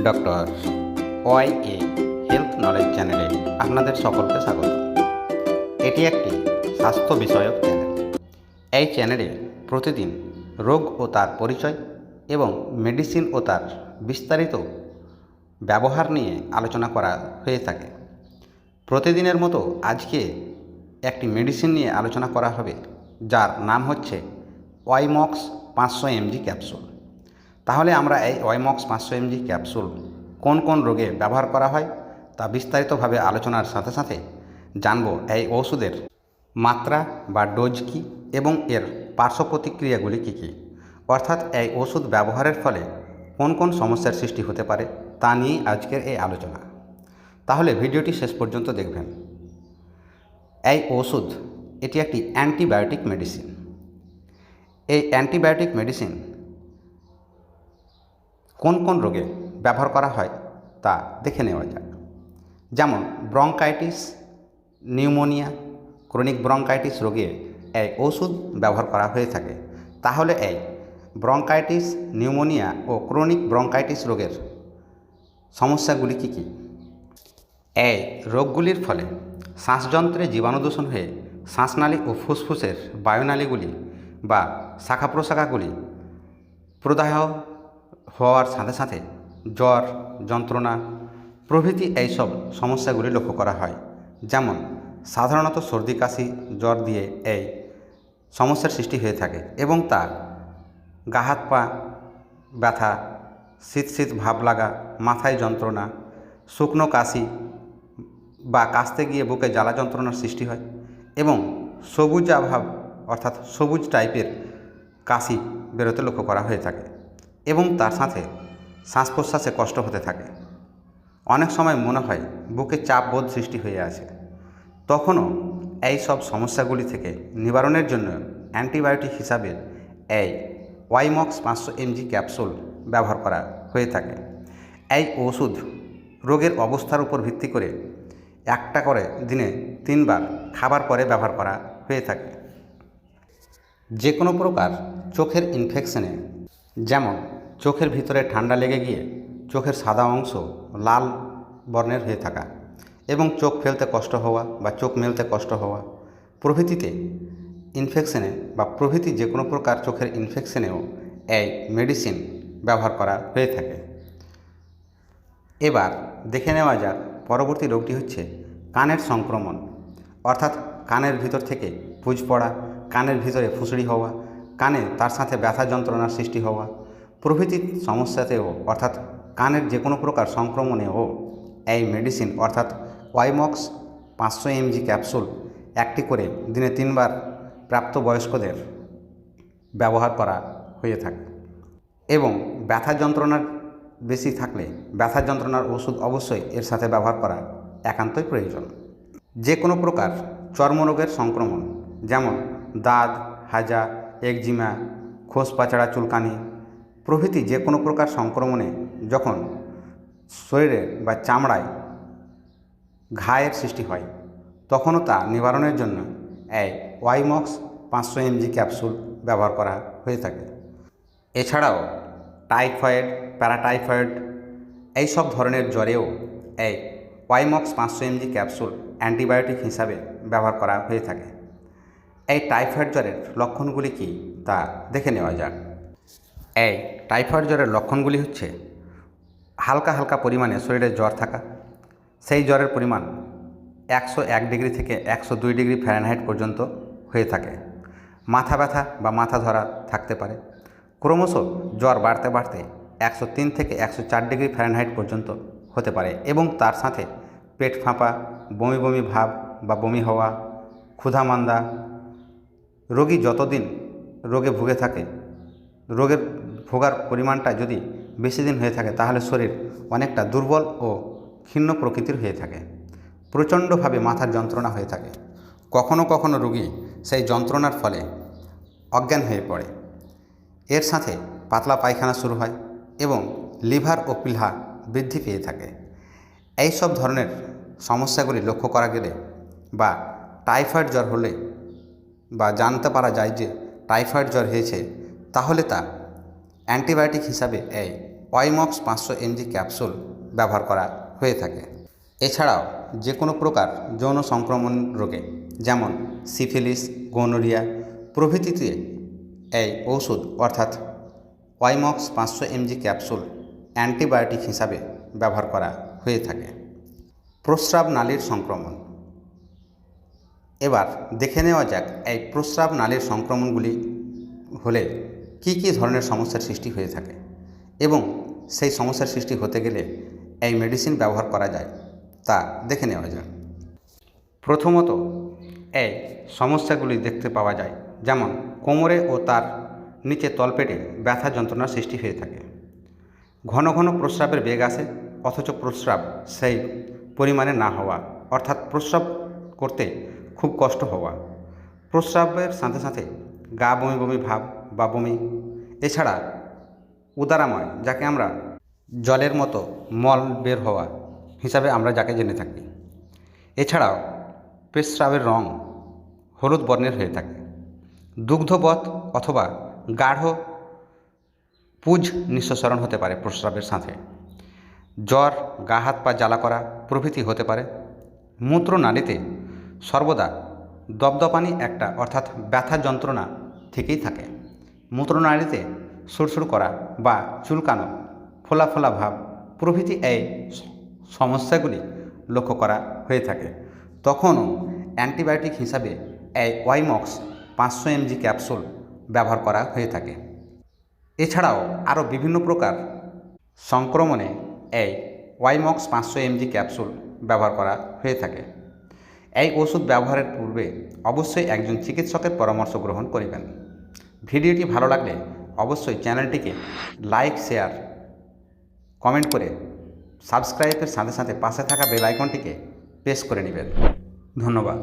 Doctor Y A health knowledge চ্যানেলে আপনাদের সকলকে স্বাগত। এটি একটি স্বাস্থ্য বিষয়ক চ্যানেল। এই চ্যানেলে প্রতিদিন রোগ ও তার পরিচয় এবং মেডিসিন ও তার বিস্তারিত ব্যবহার নিয়ে আলোচনা করা হয়ে থাকে। প্রতিদিনের মতো আজকে একটি মেডিসিন নিয়ে আলোচনা করা হবে, যার নাম হচ্ছে ওয়াইমক্স পাঁচশো এমজি ক্যাপসুল। তাহলে আমরা এই ওয়াইমক্স পাঁচশো এমজি ক্যাপসুল কোন কোন রোগে ব্যবহার করা হয় তা বিস্তারিতভাবে আলোচনার সাথে সাথে জানব এই ওষুধের মাত্রা বা ডোজ কী এবং এর পার্শ্ব প্রতিক্রিয়াগুলি কী কী। অর্থাৎ এই ওষুধ ব্যবহারের ফলে কোন কোন সমস্যার সৃষ্টি হতে পারে তা নিয়েই আজকের এই আলোচনা। তাহলে ভিডিওটি শেষ পর্যন্ত দেখবেন। এই ওষুধ, এটি একটি অ্যান্টিবায়োটিক মেডিসিন। এই অ্যান্টিবায়োটিক মেডিসিন কোন কোন রোগে ব্যবহার করা হয় তা দেখে নেওয়া যাক। যেমন ব্রঙ্কাইটিস, নিউমোনিয়া, ক্রনিক ব্রঙ্কাইটিস রোগে এই ওষুধ ব্যবহার করা হয়ে থাকে। তাহলে এই ব্রঙ্কাইটিস, নিউমোনিয়া ও ক্রনিক ব্রঙ্কাইটিস রোগের সমস্যাগুলি কী কী? এই রোগগুলির ফলে শ্বাসযন্ত্রে জীবাণু দূষণ হয়ে শ্বাসনালী ও ফুসফুসের বায়ুনালীগুলি বা শাখা প্রশাখাগুলি প্রদাহ হওয়ার সাথে সাথে জ্বর, যন্ত্রণা প্রভৃতি এইসব সমস্যাগুলি লক্ষ্য করা হয়। যেমন, সাধারণত সর্দি, কাশি, জ্বর দিয়ে এই সমস্যার সৃষ্টি হয়ে থাকে এবং তার গা, হাত, পা ব্যথা, শীত শীত ভাব লাগা, মাথায় যন্ত্রণা, শুকনো কাশি বা কাশতে গিয়ে বুকে জ্বালা যন্ত্রণার সৃষ্টি হয় এবং সবুজ অভাব অর্থাৎ সবুজ টাইপের কাশি বেরোতে লক্ষ্য করা হয়ে থাকে। এবং তার সাথে শ্বাস প্রশ্বাসে কষ্ট হতে থাকে। অনেক সময় মনে হয় বুকে চাপ বোধ সৃষ্টি হয়ে আছে। তখনও এই সব সমস্যাগুলি থেকে নিবারণের জন্য অ্যান্টিবায়োটিক হিসাবে এই ওয়াইমক্স পাঁচশো এমজি ক্যাপসুল ব্যবহার করা হয়ে থাকে। এই ওষুধ রোগের অবস্থার উপর ভিত্তি করে একটা করে দিনে তিনবার খাবার পরে ব্যবহার করা হয়ে থাকে। যে কোনো প্রকার চোখের ইনফেকশনে যেমন চোখের ভিতরে ঠান্ডা লেগে গিয়ে চোখের সাদা অংশ লাল বর্ণের হয়ে থাকা এবং চোখ ফেলতে কষ্ট হওয়া বা চোখ মেলতে কষ্ট হওয়া প্রভৃতিতে ইনফেকশনে বা প্রভৃতি যে কোনো প্রকার চোখের ইনফেকশনেও এই মেডিসিন ব্যবহার করা হয়ে থাকে। এবার দেখে নেওয়া যাক পরবর্তী রোগটি হচ্ছে কানের সংক্রমণ। অর্থাৎ কানের ভিতর থেকে পুজ পড়া, কানের ভিতরে ফুসড়ি হওয়া কানে তার সাথে ব্যথা যন্ত্রণার সৃষ্টি হওয়া প্রভৃতি সমস্যাতেও, অর্থাৎ কানের যে কোনো প্রকার সংক্রমণেও এই মেডিসিন অর্থাৎ ওয়াইমক্স পাঁচশো এমজি ক্যাপসুল একটি করে দিনে তিনবার প্রাপ্তবয়স্কদের ব্যবহার করা হয়ে থাকে। এবং ব্যথা যন্ত্রণার বেশি থাকলে ব্যথা যন্ত্রণার ওষুধ অবশ্যই এর সাথে ব্যবহার করা একান্তই প্রয়োজন। যে কোনো প্রকার চর্মরোগের সংক্রমণ, যেমন দাঁত, হাজা একজিমা খোস পাচড়া চুলকানি, প্রভৃতি যে কোনো প্রকার সংক্রমণে যখন শরীরে বা চামড়ায় ঘায়ের সৃষ্টি হয়, তখনও তা নিবারণের জন্য এই ওয়াইমক্স পাঁচশো এমজি ক্যাপসুল ব্যবহার করা হয়ে থাকে। এছাড়াও টাইফয়েড, প্যারাটাইফয়েড এই সব ধরনের জ্বরেও এই ওয়াইমক্স পাঁচশো এমজি ক্যাপসুল অ্যান্টিবায়োটিক হিসাবে ব্যবহার করা হয়ে থাকে। এই টাইফয়েড জ্বরের লক্ষণগুলি কী? তা দেখে নেওয়া যাক। এই টাইফয়েড জ্বরের লক্ষণগুলি হচ্ছে হালকা হালকা পরিমাণে শরীরে জ্বর থাকা, সেই জ্বরের পরিমাণ একশো এক ডিগ্রি থেকে একশো দুই ডিগ্রি ফ্যারেনহাইট পর্যন্ত হয়ে থাকে। মাথা ব্যথা বা মাথা ধরা থাকতে পারে। ক্রমশ জ্বর বাড়তে বাড়তে একশো তিন থেকে একশো চার ডিগ্রি ফ্যারেনহাইট পর্যন্ত হতে পারে এবং তার সাথে পেট ফাঁপা, বমি বমি ভাব বা বমি হওয়া ক্ষুধা মান্দা রোগী যতদিন রোগে ভুগে থাকে, রোগের ভোগার পরিমাণটা যদি বেশি দিন হয়ে থাকে, তাহলে শরীর অনেকটা দুর্বল ও ক্ষীণ প্রকৃতির হয়ে থাকে। প্রচণ্ডভাবে মাথার যন্ত্রণা হয়ে থাকে। কখনো কখনো রোগী সেই যন্ত্রণার ফলে অজ্ঞান হয়ে পড়ে। এর সাথে পাতলা পায়খানা শুরু হয় এবং লিভার ও পিলহা বৃদ্ধি পেয়ে থাকে। এই সব ধরনের সমস্যাগুলি লক্ষ্য করা গেলে বা টাইফয়েড জ্বর হলে বা জানতে পারা যায় যে টাইফয়েড জ্বর হয়েছে, তাহলে তা অ্যান্টিবায়োটিক হিসাবে এই ওয়াইমক্স পাঁচশো এমজি ক্যাপসুল ব্যবহার করা হয়ে থাকে। এছাড়াও যে কোনো প্রকার যৌন সংক্রমণ রোগে, যেমন সিফিলিস, গনোরিয়া প্রভৃতিতে এই ওষুধ অর্থাৎ ওয়াইমক্স পাঁচশো এমজি ক্যাপসুল অ্যান্টিবায়োটিক হিসাবে ব্যবহার করা হয়ে থাকে। প্রস্রাব নালীর সংক্রমণ। এবার দেখে নেওয়া যাক এই প্রস্রাব নালীর সংক্রমণগুলি হলে কি কি ধরনের সমস্যার সৃষ্টি হয়ে থাকে এবং সেই সমস্যার সৃষ্টি হতে গেলে এই মেডিসিন ব্যবহার করা যায় তা দেখে নেওয়া যাক। প্রথমত এই সমস্যাগুলি দেখতে পাওয়া যায়, যেমন কোমরে ও তার নিচে তলপেটে ব্যথা যন্ত্রণার সৃষ্টি হয়ে থাকে। ঘন ঘন প্রস্রাবের বেগ আসে, অথচ প্রস্রাব সেই পরিমাণে না হওয়া, অর্থাৎ প্রস্রাব করতে খুব কষ্ট হওয়া। প্রস্রাবের সাথে সাথে গা বমি বমি ভাব বা বমি। এছাড়া উদারাময়, যাকে আমরা জলের মতো মল বের হওয়া হিসাবে আমরা যাকে জেনে থাকি। এছাড়াও পেস্রাবের রং হলুদ বর্ণের হয়ে থাকে। দুগ্ধবধ অথবা গাঢ় পুজ নিঃসরণ হতে পারে প্রস্রাবের সাথে। জ্বর, গা হাত পা জ্বালা করা প্রভৃতি হতে পারে। মূত্রনালীতে সর্বদা দপদপানি একটা, অর্থাৎ ব্যথা যন্ত্রণা থেকেই থাকে। মূত্রনালীতে সুরসুর করা বা চুলকানো, ফোলা ফোলা ভাব প্রভৃতি এই সমস্যাগুলি লক্ষ্য করা হয়ে থাকে। তখনও অ্যান্টিবায়োটিক হিসাবে এই ওয়াইমক্স পাঁচশো এমজি ক্যাপসুল ব্যবহার করা হয়ে থাকে। এছাড়াও আরও বিভিন্ন প্রকার সংক্রমণে এই ওয়াইমক্স পাঁচশো এমজি ক্যাপসুল ব্যবহার করা হয়ে থাকে। এই ওষুধ ব্যবহারের পূর্বে অবশ্যই একজন চিকিৎসকের পরামর্শ গ্রহণ করিবেন। ভিডিওটি ভালো লাগলে অবশ্যই চ্যানেলটিকে লাইক, শেয়ার, কমেন্ট করে সাবস্ক্রাইবের সাথে সাথে পাশে থাকা বেল আইকনটিকে প্রেস করে নেবেন। ধন্যবাদ।